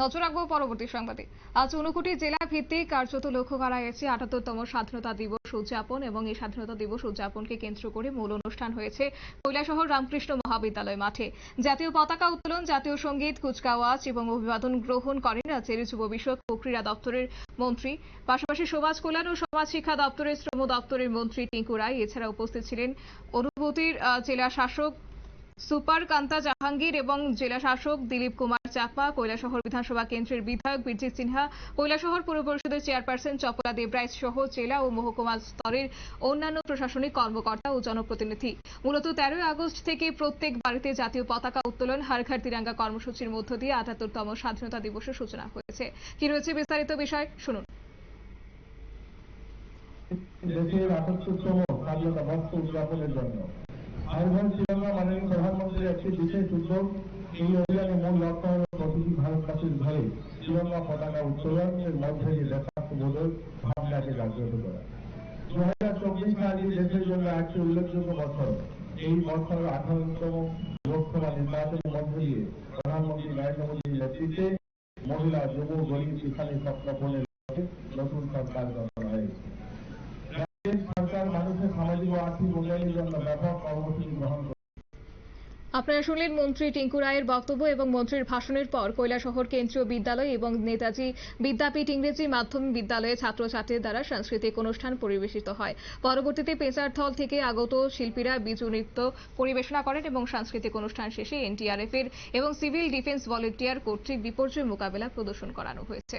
নজর রাখব পরবর্তী সংবাদে। আজ ঊনকোটি জেলা ভিত্তিক কার্যত লক্ষ্য করা গেছে আটাত্তরতম স্বাধীনতা দিবস উদযাপন এবং এই স্বাধীনতা দিবস উদযাপনকে কেন্দ্র করে মূল অনুষ্ঠান হয়েছে কৈলাসহর রামকৃষ্ণ মহাবিদ্যালয় মাঠে। জাতীয় পতাকা উত্তোলন, জাতীয় সংগীত, কুচকাওয়াজ এবং অভিবাদন গ্রহণ করেন রাজ্যের যুব বিষয়ক ও ক্রীড়া দপ্তরের মন্ত্রী। পাশাপাশি সমাজ কল্যাণ ও সমাজ শিক্ষা দপ্তরের শ্রম দপ্তরের মন্ত্রী টিঙ্কু রায়। এছাড়া উপস্থিত ছিলেন অনুভূতির জেলা শাসক সুপার কান্তা জাহাঙ্গীর এবং জেলা শাসক দিলীপ কুমার চাকমা কৈলাসহর বিধানসভা কেন্দ্রের বিধায়ক বীরজিৎ সিনহা, কৈলাসহর পুর পরিষদের চেয়ারপারসন চপলা দেবরায় সহ জেলা ও মহকুমা স্তরের অন্যান্য প্রশাসনিক কর্মকর্তা ও জনপ্রতিনিধি। মূলত তেরোই আগস্ট থেকে প্রত্যেক বাড়িতে জাতীয় পতাকা উত্তোলন হার ঘর তিরাঙ্গা কর্মসূচির মধ্য দিয়ে আটাত্তরতম স্বাধীনতা দিবসের সূচনা হয়েছে। কি রয়েছে বিস্তারিত বিষয়? শুনুন। দেশের আটাত্তরতম স্বাধীনতা বর্ষ উদযাপনের জন্য আহ্বান শ্রীলঙ্কা মাননীয় প্রধানমন্ত্রীর একটি বিশেষ উদ্যোগ। এই অভিযানের মূল লক্ষ্য হল প্রতিটি ভারতবাসীর ঘরে শ্রীলঙ্কা পতাকা উত্তোলনের মধ্যে দিয়ে দেশাত্মবোধক ভাবনাকে জাগ্রত করা। দু হাজার চব্বিশ সালটি দেশের জন্য একটি উল্লেখযোগ্য বছর। এই বছর আঠারোতম লোকসভা নির্বাচনের মধ্য দিয়ে প্রধানমন্ত্রী নরেন্দ্র মোদীর নেতৃত্বে মহিলা, যুব, গরিব শিখালী স্বপ্ন সামাজিক ও আর্থিক উন্নয়নের জন্য ব্যাপক কর্মসূচি গ্রহণ আপনারা শুনলেন মন্ত্রী টিঙ্কু রায়ের বক্তব্য এবং মন্ত্রীর ভাষণের পর কৈলাসহর কেন্দ্রীয় বিদ্যালয় এবং নেতাজি বিদ্যাপীঠ ইংরেজি মাধ্যমিক বিদ্যালয়ে ছাত্রছাত্রীর দ্বারা সাংস্কৃতিক অনুষ্ঠান পরিবেশিত হয়। পরবর্তীতে পেঁচারথল থেকে আগত শিল্পীরা বিজু নৃত্য পরিবেশনা করেন এবং সাংস্কৃতিক অনুষ্ঠান শেষে এনটিআরএফ এর এবং সিভিল ডিফেন্স ভলেন্টিয়ার কর্তৃক বিপর্যয় মোকাবেলা প্রদর্শন করানো হয়েছে।